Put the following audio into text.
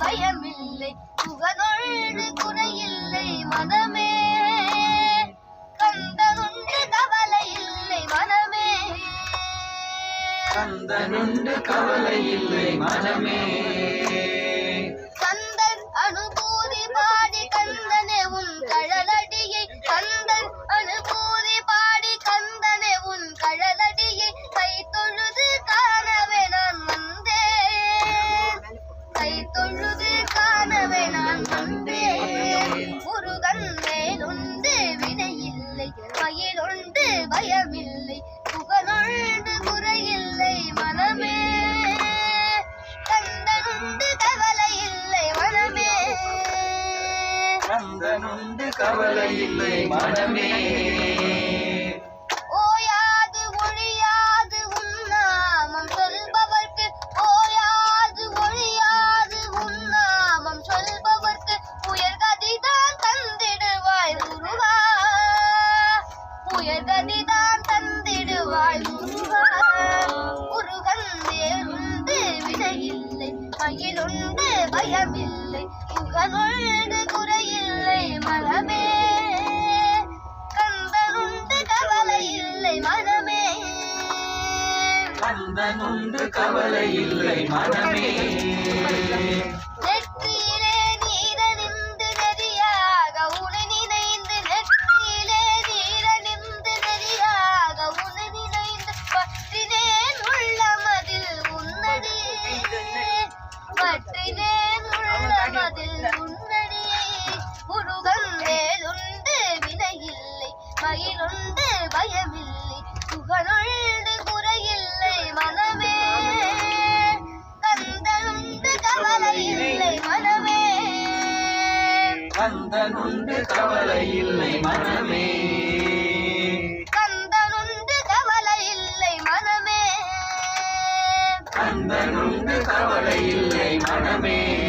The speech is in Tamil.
பயமில்லை. புகழொழு குறையில்லை மனமே. கந்தனுண்டு கவலை இல்லை மனமே. கந்தனுண்டு கவலை இல்லை மனமே. தொழுது காணவே நான் வந்தேன் முருகன் மேலுண்டு வினையில்லை மயிலுண்டு பயமில்லை புகழுண்டு குறையில்லை மனமே கந்தனுண்டு கவலை இல்லை மனமே கந்தனுண்டு கவலை இல்லை மனமே வினையில்லை மயிலுண்டு பயமில்லை. புகழொண்டு குறையில்லை. மனமே கந்தனுண்டு கவலை இல்லை மனமே கந்தனுண்டு கவலை இல்லை மனமே பற்றினேன் உள்ளமதில் உன்னடியை முருகன் வேலுண்டு வினையில்லை மயிலுண்டு பயமில்லை புகழொண்டு குறையில்லை மனமே. கந்தனுண்டு கவலை இல்லை மனமே. கந்தனுண்டு கவலை இல்லை மனமே கவலை மனமே